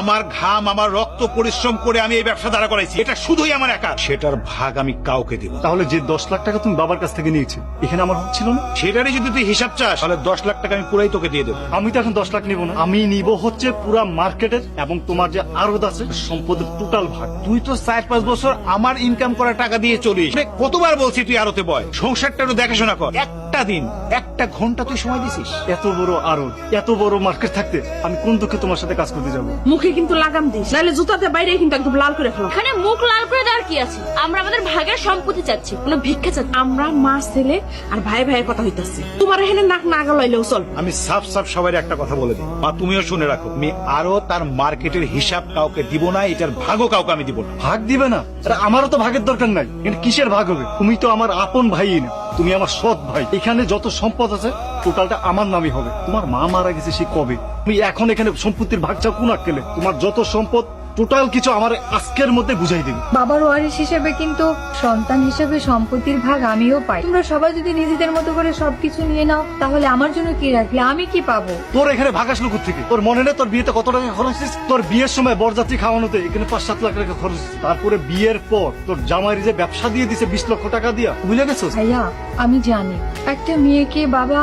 আমার ঘাম আমার রক্ত পরিশ্রম করে আমি এই ব্যবসা দাঁড়া করাইছি। এটা শুধুই আমার একা সেটার ভাগ আমি কাউকে দিব না। তাহলে যে দশ লাখ টাকা তুমি বাবার কাছ থেকে নিয়েছে এখানে আমার হক ছিল না? সেটারই যদি তুই হিসাব চাস তাহলে দশ লাখ টাকা আমি পুরাই তোকে দিয়ে দেবো। আমি তো এখন দশ লাখ নিব না। আমি নিব হচ্ছে পুরা মার্কেটের এবং তোমার যে আরত আছে সম্পদের টোটাল ভাগ। তুই তো চার পাঁচ বছর আমার ইনকাম করা টাকা দিয়ে চলিস। মানে কতবার বলছি তুই আরতে বয়? সংসারটা একটু দেখাশোনা কর। একটা দিন একটা ঘণ্টা তুই সময় দিছিস? এত বড় আরত এত বড় মার্কেট থাকতে আমি কোন দুঃখে তোমার সাথে কাজ করতে যাব? মুখে কিন্তু লাগাম দিস। নাহলে জুতাতে বাইরে কিন্তু একদম লাল করে ফেলাম এখানে মুখ লাল করে দেওয়ার কি আছে? আমরা আমাদের ভাগের সম্পত্তি চাচ্ছি কোনো ভিক্ষা চাচ্ছি আমরা মা ছেলে আর ভাই ভাইয়ের কথা হইতাছে। তোমার এখানে নাক না গলাইলেও চল। আমি সাফ সাফ সবাই একটা কথা বলে দিই। বা তুমিও শুনে রাখো আমি আরও তার মার্কেটের হিসাব কাউকে দিব না এটার ভাগও কাউকে আমি দিব না। ভাগ দিবে না? আমারও তো ভাগের দরকার নাই। কিন্তু কিসের ভাগ হবে? তুমি তো আমার আপন ভাই না। তুমি আমার সৎ ভাই। এখানে যত সম্পদ আছে, টোটালটা আমার নামই হবে। তোমার মা মারা গেছে, সে কবে? তুমি এখন এখানে সম্পত্তির ভাগ চাও কোন আটকেলে তোমার যত সম্পদ টোটাল কিছু আমার আজকের মধ্যে বুঝাই দিবে বাবার ওয়ারিশ হিসেবে কিন্তু সন্তান হিসেবে সম্পত্তির ভাগ আমিও পাই। তোমরা সবাই যদি নিজেদের মতো করে সবকিছু নিয়ে নাও তাহলে আমার জন্য কি রাখলে? আমি কি পাবো? তোর এখানে ভাগ আসলো থেকে তোর মনে নেই তোর বিয়েতে কত টাকা খরচ হয়েছে? তোর বিয়ের সময় বরযাত্রী খাওয়ানোতে এখানে পাঁচ সাত লাখ টাকা খরচ হয়েছে। তারপরে বিয়ের পর তোর জামাইয়ের যে ব্যবসা দিয়ে দিছে বিশ লক্ষ টাকা দিয়া বুঝে গেছো? ভাইয়া আমি জানি। একটা মেয়েকে বাবা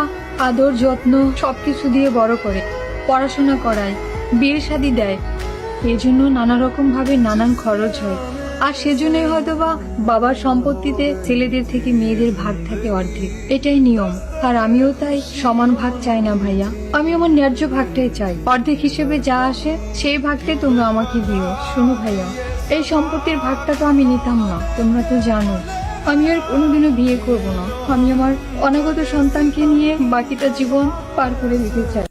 আদর যত্ন সবকিছু দিয়ে বড় করে পড়াশোনা করায় বিয়ে শাদি দেয়। এজন্য নানা রকম ভাবে নানান খরচ হয়। আর সেজন্যই হয়তো বা বাবার সম্পত্তিতে ছেলেদের থেকে মেয়েদের ভাগ থাকে অর্ধেক। এটাই নিয়ম। আর আমিও তাই সমান ভাগ চাই না ভাইয়া। আমি আমার ন্যায্য ভাগটাই চাই। অর্ধেক হিসেবে যা আসে, সেই ভাগটাই তোমরা আমাকে দিও। শোনো ভাইয়া, এই সম্পত্তির ভাগটা তো আমি নিতাম না। তোমরা তো জানো। আমি আর কোনোদিনও বিয়ে করব না। আমি আমার অনাগত সন্তানকে নিয়ে বাকিটা জীবন পার করে দিতে চাই।